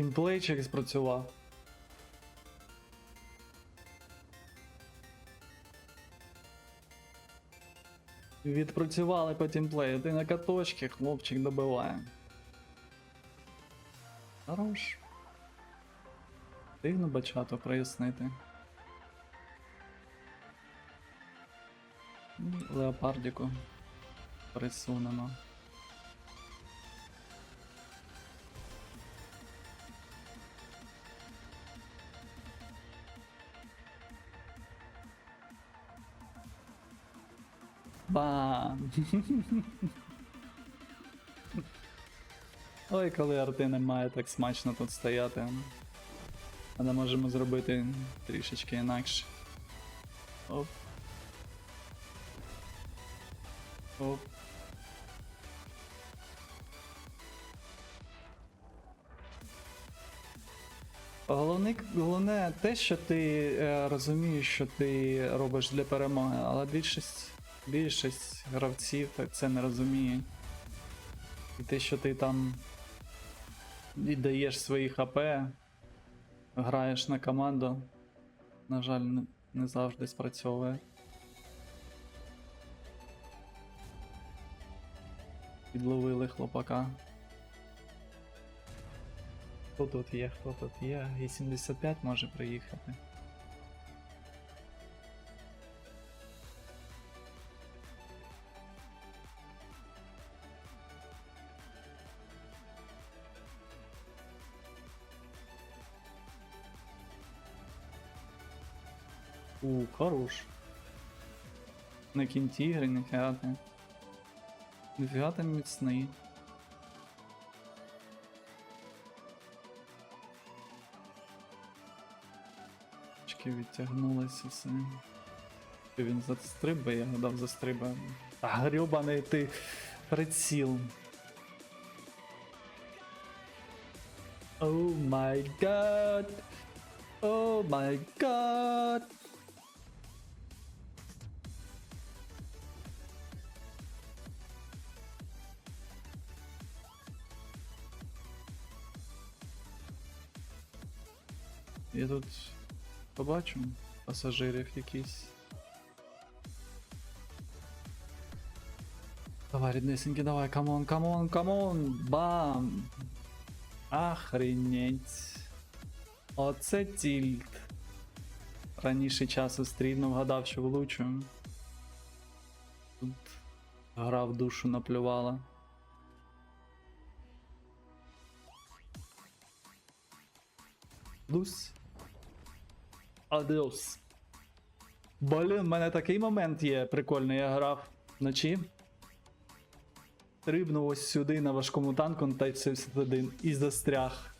Імплейчик спрацював. Відпрацювали по тімплею. Ти на каточки, хлопчик добиває. Хорош. Встигну бачато прояснити. Леопардіку присунемо. Бам! Ой, коли арти немає, так смачно тут стояти. Але можемо зробити трішечки інакше. Оп. Оп. Головне, головне те, що ти е, розумієш, що ти робиш для перемоги, але більшість, більшість гравців так це не розуміє. І те, що ти там віддаєш свої ХП, граєш на команду, на жаль, не, завжди спрацьовує. Підловили хлопака. Хто тут є, хто тут є? І 75 може приїхати. У, хорош. На кінтігри, ніфіга ти. Ніфіга ти міцний. Очки відтягнулися все. Він застрибає, я гадав застрибає. А грюбаний ти приціл. О май гад. О май гад. Я тут побачу пасажирів якісь. Давай, ріднесенькі, давай, камон, камон, камон, бам! Охренеть. Оце тільт. Раніше часу стрільно вгадав, що влучу. Тут гра в душу наплювала. Лусь. Адеус. Блін, в мене такий момент є прикольний, я грав вночі. Стрибнув ось сюди на важкому танку на Type 71 і застряг.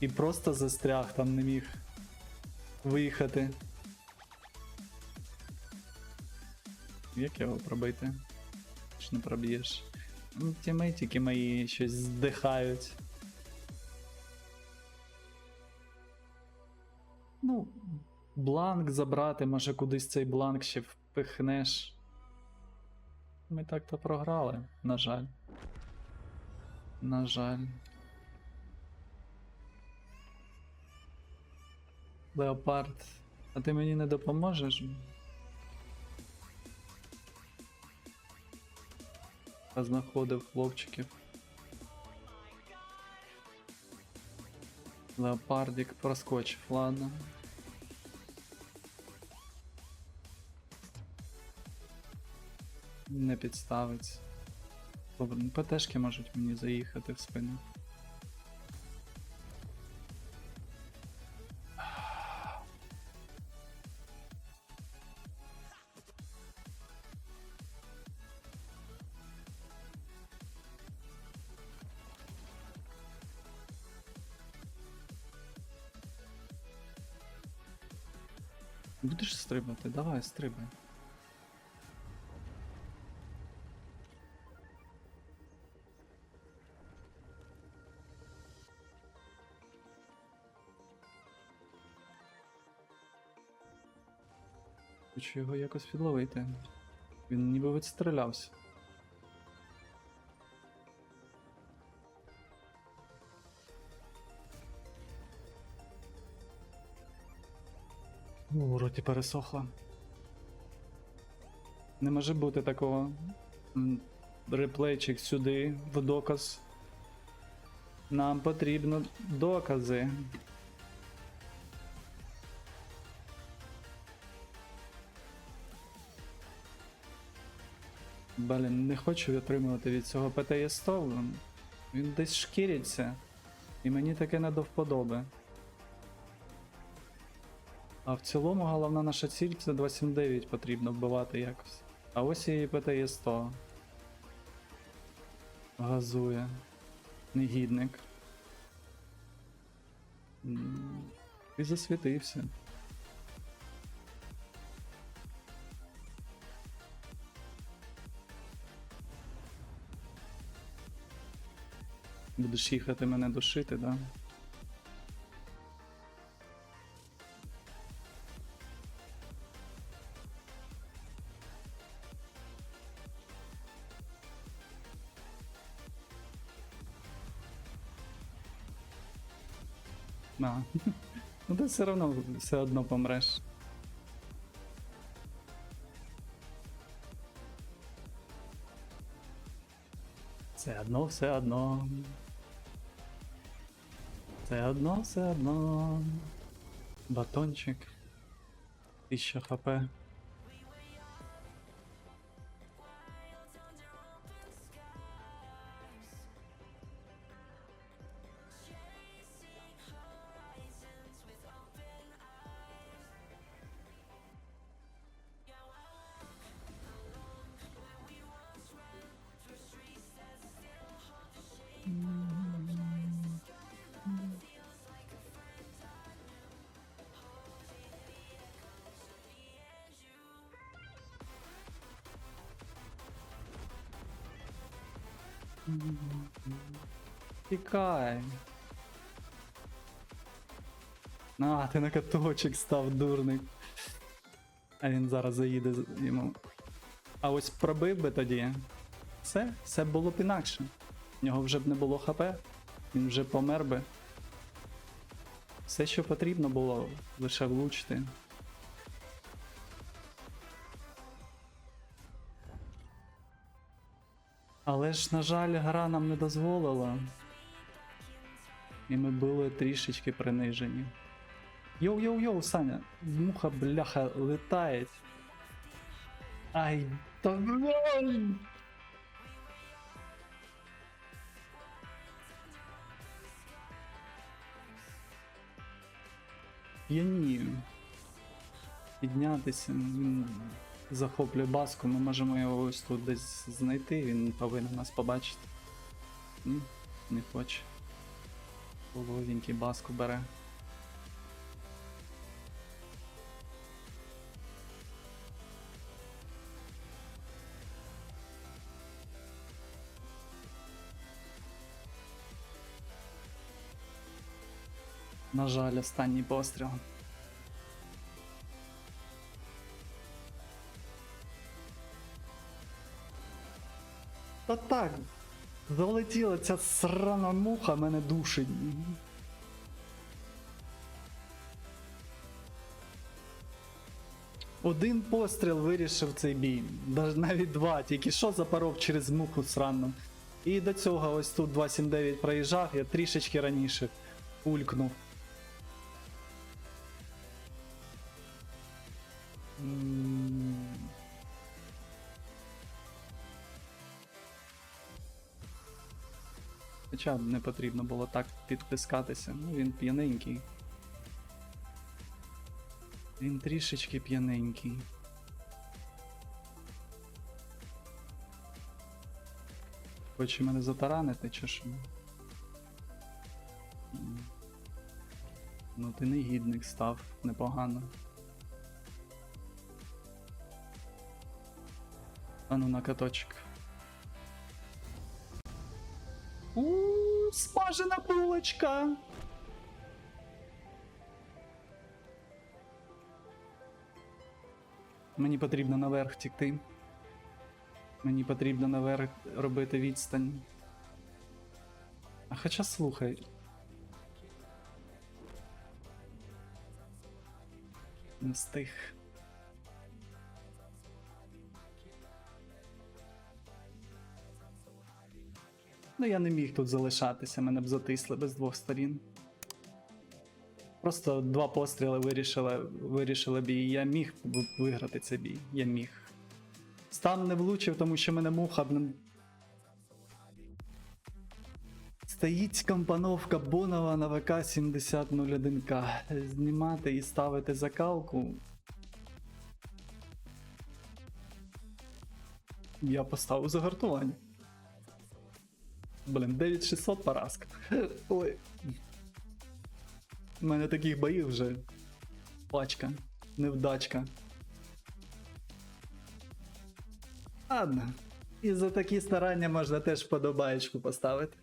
І просто застряг, там не міг виїхати. Як його пробити? Ж не проб'єш. Тімейтики мої щось здихають. Бланк забрати, може кудись цей бланк ще впихнеш. Ми так-то програли, на жаль. На жаль. Леопард, а ти мені не допоможеш? Знаходив хлопчиків. Леопардик проскочив, ладно. Не підставить. Добре, ну ПТшки можуть мені заїхати в спину. Будеш стрибати? Давай, стрибай. Хочу його якось підловити. Він ніби відстрілявся. У роті пересохло. Не може бути такого. Реплейчик сюди, в доказ. Нам потрібно докази. Блін, не хочу отримувати від цього ПТЄ-100. Він десь шкіриться. І мені таке не до вподоби. А в цілому головна наша ціль це 279 потрібно вбивати якось. А ось і ПТЄ 100. Газує. Негідник. І засвітився. Будеш їхати мене душити, да? А. Ну ти все одно все одно помреш. Все одно, все одно. Все одно, все одно. Батончик. 1000 хп. Тікай. А, ти на каточок став, дурник. А він зараз заїде йому. А ось пробив би тоді. Все, все було б інакше. В нього вже б не було ХП, він вже помер би. Все, що потрібно було, лише влучити. Ж, на жаль, гра нам не дозволила. І ми були трішечки принижені. Йоу-йоу-йоу, Саня, муха бляха летає. Ай, та ну! П'янію. Піднятися. Захоплює баску, ми можемо його ось тут десь знайти, він повинен нас побачити. Ні, не хоче. Половенький баску бере. На жаль, останній постріл. Та так, залетіла ця срана муха, мене душить. Один постріл вирішив цей бій. Навіть два, тільки що запоров через муху срану. І до цього ось тут 279 проїжджав, я трішечки раніше улькнув. Хоча не потрібно було так підтискатися. Ну він п'яненький. Він трішечки п'яненький. Хоче мене затаранити, чи що? Ну ти негідник став непогано. Ану на каточок. У, смажена булочка. Мені потрібно наверх тікти. Мені потрібно наверх робити відстань. А хоча слухай. Не встиг. Ну, я не міг тут залишатися, мене б затисли без двох сторін. Просто два постріли вирішили, вирішили бій. Я міг виграти цей бій. Я міг. Стан не влучив, тому що мене муха. блин. Стоїть компоновка Бонова на ВК 7001К. Знімати і ставити закалку. Я поставив загартування. Блін, 9600 поразка. Ой. У мене таких боїв вже. Пачка. Невдачка. Ладно. І за такі старання можна теж подобаєчку поставити.